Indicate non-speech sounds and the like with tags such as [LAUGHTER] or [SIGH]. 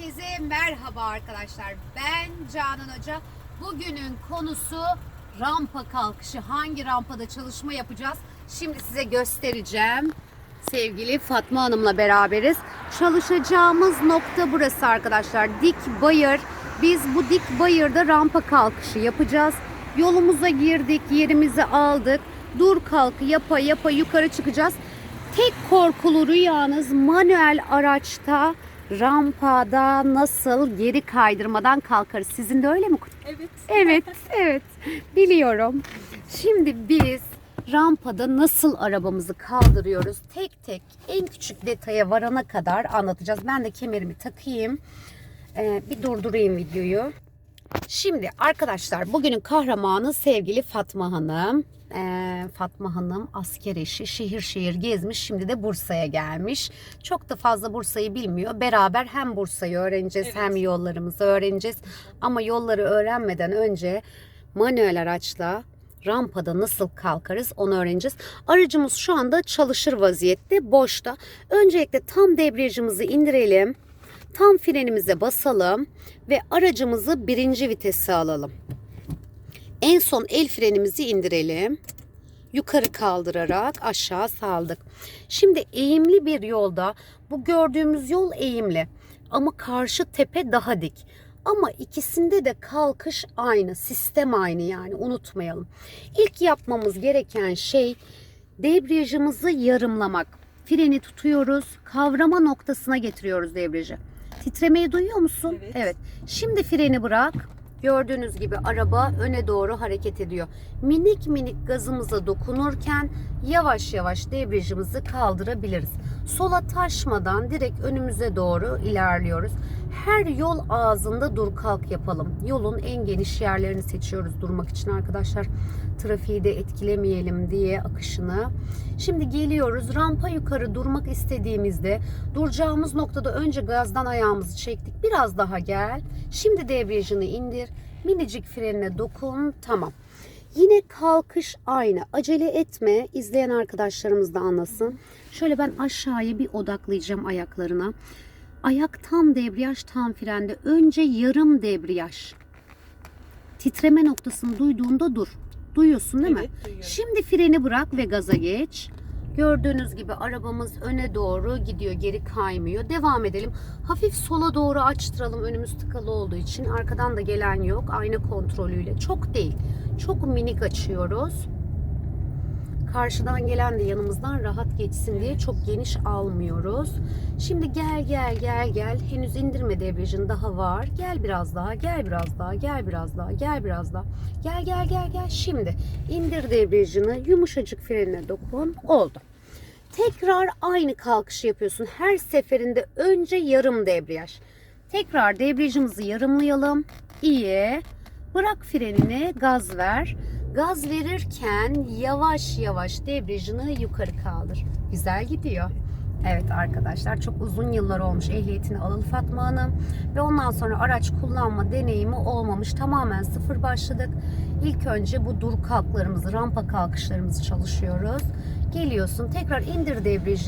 Herkese merhaba arkadaşlar. Ben Canan Hoca. Bugünün konusu rampa kalkışı. Hangi rampada çalışma yapacağız? Şimdi size göstereceğim. Sevgili Fatma Hanım'la beraberiz. Çalışacağımız nokta burası arkadaşlar. Dik bayır. Biz bu dik bayırda rampa kalkışı yapacağız. Yolumuza girdik, yerimizi aldık. Dur kalk yapa yapa yukarı çıkacağız. Tek korkulu rüyanız manuel araçta rampada nasıl geri kaydırmadan kalkarız. Sizin de öyle mi? Evet. Evet, [LAUGHS] evet. Biliyorum. Şimdi biz rampada nasıl arabamızı kaldırıyoruz tek tek en küçük detaya varana kadar anlatacağız. Ben de kemerimi takayım. Ee, bir durdurayım videoyu. Şimdi arkadaşlar bugünün kahramanı sevgili Fatma Hanım. Ee, Fatma Hanım asker eşi şehir şehir gezmiş şimdi de Bursa'ya gelmiş. Çok da fazla Bursa'yı bilmiyor. Beraber hem Bursa'yı öğreneceğiz Evet. hem yollarımızı öğreneceğiz. Ama yolları öğrenmeden önce manuel araçla rampada nasıl kalkarız onu öğreneceğiz. Aracımız şu anda çalışır vaziyette boşta. Öncelikle tam debriyajımızı indirelim. Tam frenimize basalım ve aracımızı birinci vitese alalım. En son el frenimizi indirelim. Yukarı kaldırarak aşağı saldık. Şimdi eğimli bir yolda bu gördüğümüz yol eğimli ama karşı tepe daha dik. Ama ikisinde de kalkış aynı, sistem aynı yani unutmayalım. İlk yapmımız gereken şey debriyajımızı yarımlamak. Freni tutuyoruz, kavrama noktasına getiriyoruz debriyajı. Titremeyi duyuyor musun? Evet. Şimdi freni bırak. Gördüğünüz gibi araba öne doğru hareket ediyor. Minik minik gazımıza dokunurken yavaş yavaş debriyajımızı kaldırabiliriz. Sola taşmadan direkt önümüze doğru ilerliyoruz. Her yol ağzında dur kalk yapalım. Yolun en geniş yerlerini seçiyoruz durmak için arkadaşlar. Trafiği de etkilemeyelim diye akışını. Şimdi geliyoruz rampa yukarı durmak istediğimizde duracağımız noktada önce gazdan ayağımızı çektik. Biraz daha gel. Şimdi debriyajını indir. Minicik frenine dokun. Tamam. Yine kalkış aynı. Acele etme. İzleyen arkadaşlarımız da anlasın. Şöyle ben aşağıya bir odaklayacağım ayaklarına. Ayak tam debriyaj tam frende. Önce yarım debriyaj. Titreme noktasını duyduğunda dur. Duyuyorsun değil mi? Evet, duyuyorum. Şimdi freni bırak ve gaza geç. Gördüğünüz gibi arabamız öne doğru gidiyor, geri kaymıyor. Devam edelim. Hafif sola doğru açtıralım. Önümüz tıkalı olduğu için. Arkadan da gelen yok. Ayna kontrolüyle. Çok değil. Çok minik açıyoruz. Karşıdan gelen de yanımızdan rahat geçsin diye çok geniş almıyoruz. Şimdi gel gel gel gel. Henüz indirme debriyajın daha var. Gel biraz daha, gel biraz daha, gel biraz daha, gel biraz daha. Gel gel gel gel. Şimdi indir debriyajını. Yumuşacık frenine dokun. Oldu. Tekrar aynı kalkışı yapıyorsun. Her seferinde önce yarım debriyaj. Tekrar debriyajımızı yarımlayalım. İyi. Bırak frenini, gaz ver. Gaz verirken yavaş yavaş debriyajını yukarı kaldır. Güzel gidiyor. Evet arkadaşlar çok uzun yıllar olmuş ehliyetini alalı Fatma Hanım ve ondan sonra araç kullanma deneyimi olmamış. Tamamen sıfır başladık. İlk önce bu dur kalklarımızı, rampa kalkışlarımızı çalışıyoruz. Geliyorsun tekrar indir debriyajı.